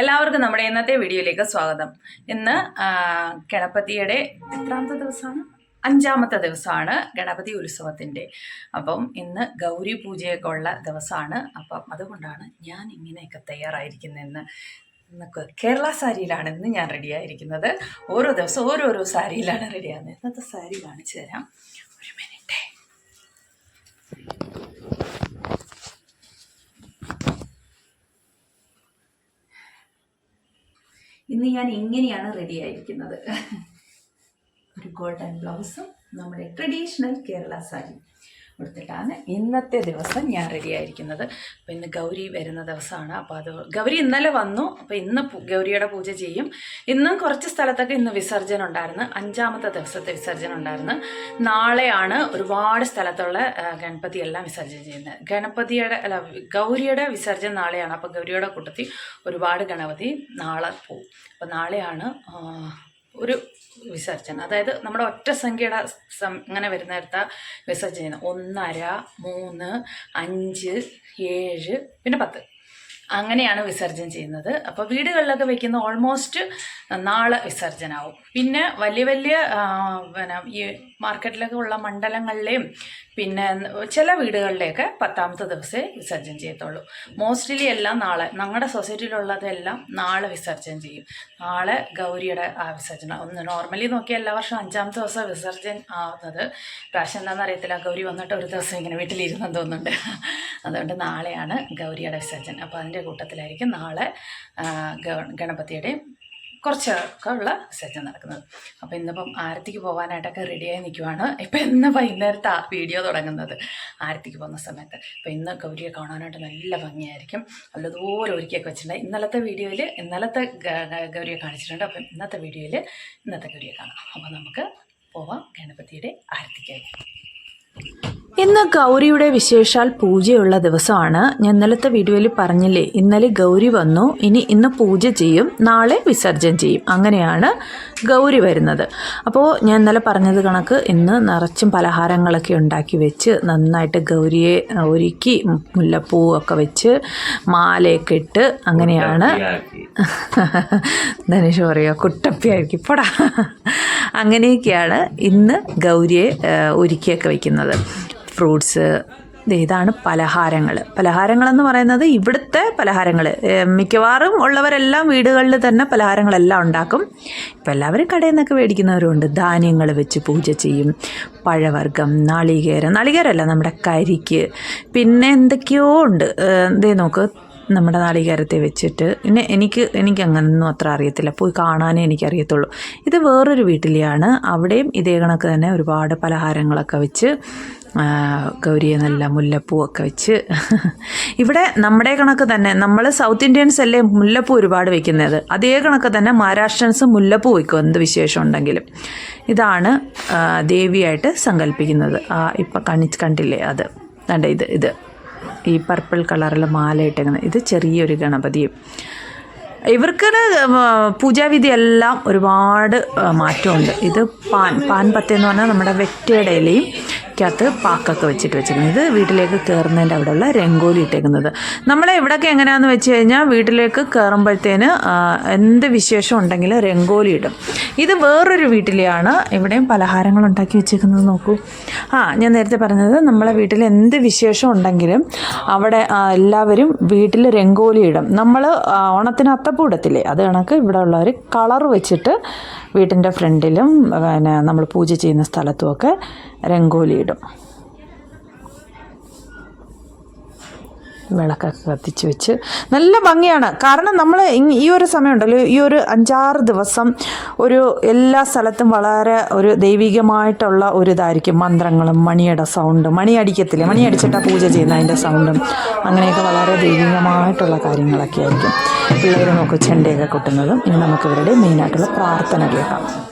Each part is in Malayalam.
എല്ലാവർക്കും നമ്മുടെ ഇന്നത്തെ വീഡിയോയിലേക്ക് സ്വാഗതം. ഇന്ന് ഗണപതിയുടെ എത്രാമത്തെ ദിവസമാണ്? അഞ്ചാമത്തെ ദിവസമാണ് ഗണപതി ഉത്സവത്തിന്റെ അപ്പം ഇന്ന് ഗൗരി പൂജയൊക്കെ ഉള്ള ദിവസമാണ്. അപ്പം അതുകൊണ്ടാണ് ഞാൻ ഇങ്ങനെയൊക്കെ തയ്യാറായിരിക്കുന്നതെന്ന് കേരള സാരിയിലാണ് ഇന്ന് ഞാൻ റെഡിയായിരിക്കുന്നത് ഓരോ ദിവസം ഓരോരോ സാരിയിലാണ് റെഡിയാകുന്നത് ഇന്നത്തെ സാരി കാണിച്ചു തരാം. ഒരു മിനിറ്റേ ഇന്ന് ഞാൻ ഇങ്ങനെയാണ് റെഡി ആയിരിക്കുന്നത്. ഒരു ഗോൾഡൻ ബ്ലൗസും നമ്മുടെ ട്രഡീഷണൽ കേരള സാരി കൊടുത്തിട്ടാണ് ഇന്നത്തെ ദിവസം ഞാൻ റെഡി ആയിരിക്കുന്നത്. അപ്പോൾ ഇന്ന് ഗൗരി വരുന്ന ദിവസമാണ്. അപ്പോൾ അത് ഗൗരി ഇന്നലെ വന്നു. അപ്പോൾ ഇന്ന് ഗൗരിയുടെ പൂജ ചെയ്യും. ഇന്നും കുറച്ച് സ്ഥലത്തൊക്കെ ഇന്ന് വിസർജനം ഉണ്ടായിരുന്നു. അഞ്ചാമത്തെ ദിവസത്തെ വിസർജനം ഉണ്ടായിരുന്നു. നാളെയാണ് ഒരുപാട് സ്ഥലത്തുള്ള ഗണപതിയെല്ലാം വിസർജനം ചെയ്യുന്നത്. ഗണപതിയുടെ അല്ല ഗൗരിയുടെ വിസർജനം നാളെയാണ്. അപ്പോൾ ഗൗരിയുടെ കൂട്ടത്തിൽ ഒരുപാട് ഗണപതി നാളെ പോവും. അപ്പോൾ നാളെയാണ് ഒരു വിസർജനം. അതായത് നമ്മുടെ ഒറ്റ സംഖ്യയുടെ അങ്ങനെ ഇങ്ങനെ വരുന്നിടത്ത വിസർജനം ഒന്നര മൂന്ന് അഞ്ച് ഏഴ് പിന്നെ പത്ത്. അങ്ങനെയാണ് വിസർജ്യം ചെയ്യുന്നത്. അപ്പോൾ വീടുകളിലൊക്കെ വെക്കുന്ന ഓൾമോസ്റ്റ് നാളെ വിസർജനാവും. പിന്നെ വലിയ വലിയ പിന്നെ ഈ മാർക്കറ്റിലൊക്കെ ഉള്ള മണ്ഡലങ്ങളിലെയും പിന്നെ ചില വീടുകളിലെയൊക്കെ പത്താമത്തെ ദിവസമേ വിസർജനം ചെയ്യത്തുള്ളൂ. മോസ്റ്റ്ലി എല്ലാം നാളെ ഞങ്ങളുടെ സൊസൈറ്റിയിലുള്ളതെല്ലാം നാളെ വിസർജനം ചെയ്യും. നാളെ ഗൗരിയുടെ ആ വിസർജനം. ഒന്ന് നോർമലി നോക്കിയാൽ എല്ലാ വർഷവും അഞ്ചാമത്തെ ദിവസം വിസർജനം ആവുന്നത്. പ്രാവശ്യം എന്താണെന്ന് അറിയത്തില്ല ഗൗരി വന്നിട്ട് ഒരു ദിവസം ഇങ്ങനെ വീട്ടിലിരുന്നെന്ന് തോന്നുന്നുണ്ട്. അതുകൊണ്ട് നാളെയാണ് ഗൗരിയുടെ വിസർജനം അപ്പോൾ അതിന്റെ കൂട്ടത്തിലായിരിക്കും നാളെ ഗണപതിയുടെയും കുറച്ചൊക്കെ ഉള്ള വിസർജനം നടക്കുന്നത്. അപ്പോൾ ഇന്നിപ്പം ആരത്തിക്ക് പോകാനായിട്ടൊക്കെ റെഡിയായി നിൽക്കുവാണ് ഇപ്പം ഇന്ന് വൈകുന്നേരത്തെ വീഡിയോ തുടങ്ങുന്നത്. ആരത്തിക്ക് പോകുന്ന സമയത്ത്. അപ്പോൾ ഇന്ന് ഗൗരിയെ കാണാനായിട്ട് നല്ല ഭംഗിയായിരിക്കും. നല്ലതുപോലെ ഒരുക്കിയൊക്കെ വെച്ചിട്ടുണ്ട്. ഇന്നലത്തെ വീഡിയോയിൽ ഇന്നലത്തെ ഗൗരിയെ കാണിച്ചിട്ടുണ്ട്. അപ്പം ഇന്നത്തെ വീഡിയോയിൽ ഇന്നത്തെ ഗൗരിയെ കാണാം. അപ്പോൾ നമുക്ക് പോവാം ഗണപതിയുടെ ആരത്തിക്കായി ഇന്ന് ഗൗരിയുടെ വിശേഷാൽ പൂജയുള്ള ദിവസമാണ്. ഞാൻ ഇന്നലത്തെ വീഡിയോയിൽ പറഞ്ഞില്ലേ ഇന്നലെ ഗൗരി വന്നു ഇനി ഇന്ന് പൂജ ചെയ്യും നാളെ വിസർജനം ചെയ്യും. അങ്ങനെയാണ് ഗൗരി വരുന്നത്. അപ്പോൾ ഞാൻ ഇന്നലെ പറഞ്ഞത് കണക്ക് ഇന്ന് നിറച്ചും പലഹാരങ്ങളൊക്കെ ഉണ്ടാക്കി വെച്ച് നന്നായിട്ട് ഗൗരിയെ ഒരുക്കി മുല്ലപ്പൂവൊക്കെ വെച്ച് മാലയൊക്കെ ഇട്ട് അങ്ങനെയാണ്. ധനുഷ് പറയുക കുട്ടപ്പിയായിരിക്കും ഇപ്പോടാ അങ്ങനെയൊക്കെയാണ് ഇന്ന് ഗൗരിയെ ഒരുക്കിയൊക്കെ വയ്ക്കുന്നത് ഫ്രൂട്ട്സ് ഇതാണ് പലഹാരങ്ങൾ പലഹാരങ്ങളെന്ന് പറയുന്നത് ഇവിടുത്തെ പലഹാരങ്ങൾ മിക്കവാറും ഉള്ളവരെല്ലാം വീടുകളിൽ തന്നെ പലഹാരങ്ങളെല്ലാം ഉണ്ടാക്കും. ഇപ്പം എല്ലാവരും കടയിൽ നിന്നൊക്കെ മേടിക്കുന്നവരുണ്ട്. ധാന്യങ്ങൾ വെച്ച് പൂജ ചെയ്യും. പഴവർഗം നാളികേരം. നാളികേരമല്ല നമ്മുടെ കരിക്ക്. പിന്നെ എന്തൊക്കെയോ ഉണ്ട്. എന്തേ നോക്ക്. നമ്മുടെ നാളികേരത്തെ വെച്ചിട്ട് പിന്നെ എനിക്ക് എനിക്ക് അങ്ങനൊന്നും അത്ര അറിയത്തില്ല. പോയി കാണാനേ എനിക്കറിയത്തുള്ളൂ. ഇത് വേറൊരു വീട്ടിലെയാണ്. അവിടെയും ഇതേ കണക്ക് തന്നെ ഒരുപാട് പലഹാരങ്ങളൊക്കെ വെച്ച് ഗൗരിയെ നല്ല മുല്ലപ്പൂവൊക്കെ വെച്ച്. ഇവിടെ നമ്മുടെ കണക്ക് തന്നെ നമ്മൾ സൗത്ത് ഇന്ത്യൻസ് അല്ലേ മുല്ലപ്പൂ ഒരുപാട് വെക്കുന്നത്? അതേ കണക്ക് തന്നെ മഹാരാഷ്ട്രൻസ് മുല്ലപ്പൂ വയ്ക്കും എന്ത് വിശേഷം ഉണ്ടെങ്കിലും. ഇതാണ് ദേവിയായിട്ട് സങ്കല്പിക്കുന്നത്. ഇപ്പം കണി കണ്ടില്ലേ അത്? കണ്ട ഇത് ഇത്? ഈ പർപ്പിൾ കളറിൽ മാല ഇത് ചെറിയൊരു ഗണപതിയും. ഇവർക്ക് പൂജാവിധി എല്ലാം ഒരുപാട് മാറ്റമുണ്ട്. ഇത് പാൻ പാൻ പത്തി എന്ന് പറഞ്ഞാൽ നമ്മുടെ വെറ്റയുടെ ഇലയും ക്കകത്ത് പാക്കൊക്കെ വെച്ചിട്ട് വെച്ചിരിക്കുന്നത്. ഇത് വീട്ടിലേക്ക് കയറുന്നതിന്റെ അവിടെയുള്ള രംഗോലി ഇട്ടേക്കുന്നത്. നമ്മളെ ഇവിടെയൊക്കെ എങ്ങനെയാണെന്ന് വെച്ച് കഴിഞ്ഞാൽ വീട്ടിലേക്ക് കയറുമ്പോഴത്തേന് എന്ത് വിശേഷം ഉണ്ടെങ്കിലും രംഗോലി ഇടും. ഇത് വേറൊരു വീട്ടിലെയാണ് ഇവിടെയും പലഹാരങ്ങൾ ഉണ്ടാക്കി വെച്ചേക്കുന്നത് നോക്കൂ. ആ ഞാൻ നേരത്തെ പറഞ്ഞത് നമ്മളെ വീട്ടിൽ എന്ത് വിശേഷം ഉണ്ടെങ്കിലും അവിടെ എല്ലാവരും വീട്ടിൽ രംഗോലി ഇടും. നമ്മൾ ഓണത്തിന് അത്തപ്പൂ ഇടത്തില്ലേ? അത് കണക്ക് ഇവിടെ ഉള്ളവർ കളർ വെച്ചിട്ട് വീട്ടിന്റെ ഫ്രണ്ടിലും പിന്നെ നമ്മൾ പൂജ ചെയ്യുന്ന സ്ഥലത്തുമൊക്കെ രംഗോലി ഇടും വിളക്കൊക്കെ കത്തിച്ച് വെച്ച്. നല്ല ഭംഗിയാണ്. കാരണം നമ്മൾ ഈ ഒരു സമയമുണ്ടല്ലോ ഈ ഒരു അഞ്ചാറ് ദിവസം ഒരു എല്ലാ സ്ഥലത്തും വളരെ ഒരു ദൈവികമായിട്ടുള്ള ഒരു ഇതായിരിക്കും മന്ത്രങ്ങളും മണിയുടെ സൗണ്ടും. മണി അടിക്കത്തില്ലേ? മണി അടിച്ചിട്ടാണ് പൂജ ചെയ്യുന്ന അതിന്റെ സൗണ്ടും. അങ്ങനെയൊക്കെ വളരെ ദൈവികമായിട്ടുള്ള കാര്യങ്ങളൊക്കെ ആയിരിക്കും. പിള്ളേർ നോക്കും ചെണ്ടയൊക്കെ കൊട്ടുന്നതും ഇനി നമുക്ക് ഇവരുടെ മെയിനായിട്ടുള്ള പ്രാർത്ഥന കേൾക്കാം.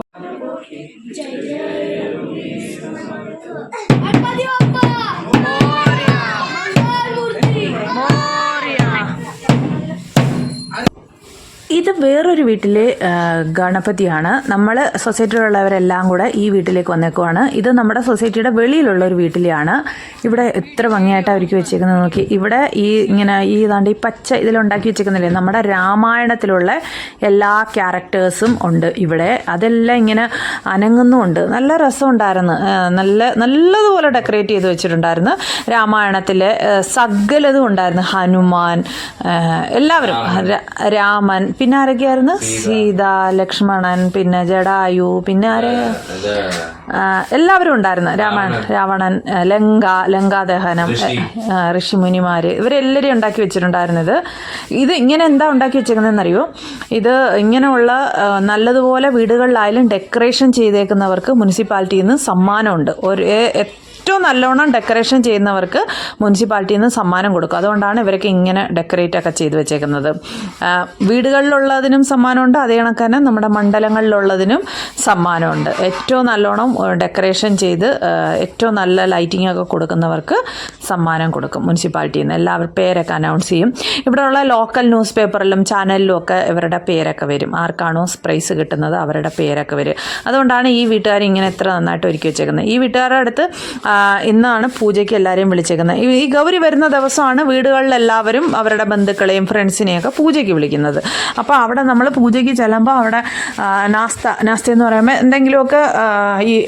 വേറൊരു വീട്ടിലെ ഗണപതിയാണ്. നമ്മൾ സൊസൈറ്റിയിലുള്ളവരെല്ലാം കൂടെ ഈ വീട്ടിലേക്ക് വന്നേക്കുവാണ്. ഇത് നമ്മുടെ സൊസൈറ്റിയുടെ വെളിയിലുള്ള ഒരു വീട്ടിലെയാണ്. ഇവിടെ എത്ര ഭംഗിയായിട്ട് ഒരുക്കി വെച്ചേക്കുന്നത് നോക്കി. ഇവിടെ ഈ ഇങ്ങനെ ഈ ഇതാണ്ട് ഈ പച്ച ഇതിലുണ്ടാക്കി വെച്ചേക്കുന്നില്ലേ? നമ്മുടെ രാമായണത്തിലുള്ള എല്ലാ ക്യാരക്ടേഴ്സും ഉണ്ട് ഇവിടെ. അതെല്ലാം ഇങ്ങനെ അനങ്ങുന്നുമുണ്ട്. നല്ല രസമുണ്ടായിരുന്നു. നല്ല നല്ലതുപോലെ ഡെക്കറേറ്റ് ചെയ്ത് വെച്ചിട്ടുണ്ടായിരുന്നു. രാമായണത്തിലെ സകലതും ഉണ്ടായിരുന്നു. ഹനുമാൻ എല്ലാവരും. രാമൻ. പിന്നെ ആരൊക്കെയായിരുന്നു സീത. ലക്ഷ്മണൻ പിന്നെ ജഡായു പിന്നെ ആരെ? എല്ലാവരും ഉണ്ടായിരുന്നു. രാമൻ രാവണൻ. ലങ്ക ലങ്കാദഹനം ഋഷിമുനിമാര് ഇവരെല്ലാവരും ഉണ്ടാക്കി വെച്ചിട്ടുണ്ടായിരുന്നത്. ഇത് ഇങ്ങനെ എന്താ ഉണ്ടാക്കി വെച്ചേക്കുന്നതെന്നറിയോ? ഇത് ഇങ്ങനെയുള്ള നല്ലതുപോലെ വീടുകളിലായാലും ഡെക്കറേഷൻ ചെയ്തേക്കുന്നവർക്ക് മുനിസിപ്പാലിറ്റിയിൽ നിന്ന് സമ്മാനമുണ്ട്. ഒരു ഏറ്റവും നല്ലോണം ഡെക്കറേഷൻ ചെയ്യുന്നവർക്ക് മുനിസിപ്പാലിറ്റിയിൽ നിന്ന് സമ്മാനം കൊടുക്കും. അതുകൊണ്ടാണ് ഇവരൊക്കെ ഇങ്ങനെ ഡെക്കറേറ്റ് ഒക്കെ ചെയ്ത് വെച്ചേക്കുന്നത്. വീടുകളിലുള്ളതിനും സമ്മാനമുണ്ട്. അതേ കണക്ക് തന്നെ നമ്മുടെ മണ്ഡലങ്ങളിലുള്ളതിനും സമ്മാനമുണ്ട്. ഏറ്റവും നല്ലോണം ഡെക്കറേഷൻ ചെയ്ത് ഏറ്റവും നല്ല ലൈറ്റിംഗ് ഒക്കെ കൊടുക്കുന്നവർക്ക് സമ്മാനം കൊടുക്കും മുനിസിപ്പാലിറ്റിയിൽ നിന്ന് എല്ലാവരും പേരൊക്കെ അനൗൺസ് ചെയ്യും. ഇവിടെയുള്ള ലോക്കൽ ന്യൂസ് പേപ്പറിലും ചാനലിലും ഒക്കെ ഇവരുടെ പേരൊക്കെ വരും. ആർക്കാണോ പ്രൈസ് കിട്ടുന്നത് അവരുടെ പേരൊക്കെ വരും. അതുകൊണ്ടാണ് ഈ വീട്ടുകാർ ഇങ്ങനെ എത്ര നന്നായിട്ട് ഒരുക്കി വെച്ചേക്കുന്നത്. ഈ വീട്ടുകാരുടെ അടുത്ത് ഇന്നാണ് പൂജയ്ക്ക് എല്ലാവരെയും വിളിച്ചേക്കുന്നത്. ഈ- ഗൗരി വരുന്ന ദിവസമാണ് വീടുകളിലെല്ലാവരും അവരുടെ ബന്ധുക്കളെയും ഫ്രണ്ട്സിനെയൊക്കെ പൂജയ്ക്ക് വിളിക്കുന്നത്. അപ്പോൾ അവിടെ നമ്മൾ പൂജയ്ക്ക് ചെല്ലുമ്പോൾ അവിടെ നാസ്ത നാസ്ത എന്ന് പറയുമ്പോൾ എന്തെങ്കിലുമൊക്കെ ഈ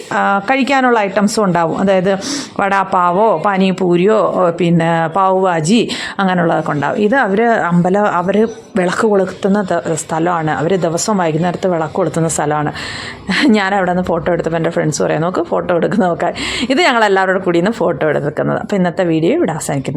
കഴിക്കാനുള്ള ഐറ്റംസും ഉണ്ടാവും. അതായത് വടാപ്പാവോ പാനിപൂരിയോ പിന്നെ പാവ് ഭാജി അങ്ങനെയുള്ളതൊക്കെ ഉണ്ടാവും. ഇത് അവർ അമ്പലം അവർ വിളക്ക് കൊളുത്തുന്ന സ്ഥലമാണ്. അവർ ദിവസം വൈകുന്നേരത്ത് വിളക്ക് കൊളുത്തുന്ന സ്ഥലമാണ്. ഞാൻ അവിടെ നിന്ന് ഫോട്ടോ എടുത്തപ്പോൾ എന്റെ ഫ്രണ്ട്സ് പറയാം നോക്ക് ഫോട്ടോ എടുക്കുന്ന നോക്കാൻ ഇത് ഞങ്ങൾ എല്ലാവരോടും കൂടി നിന്ന് ഫോട്ടോ എടുക്കുന്നത്. അപ്പോൾ ഇന്നത്തെ വീഡിയോ ഇവിടെ അവസാനിക്കുന്നു.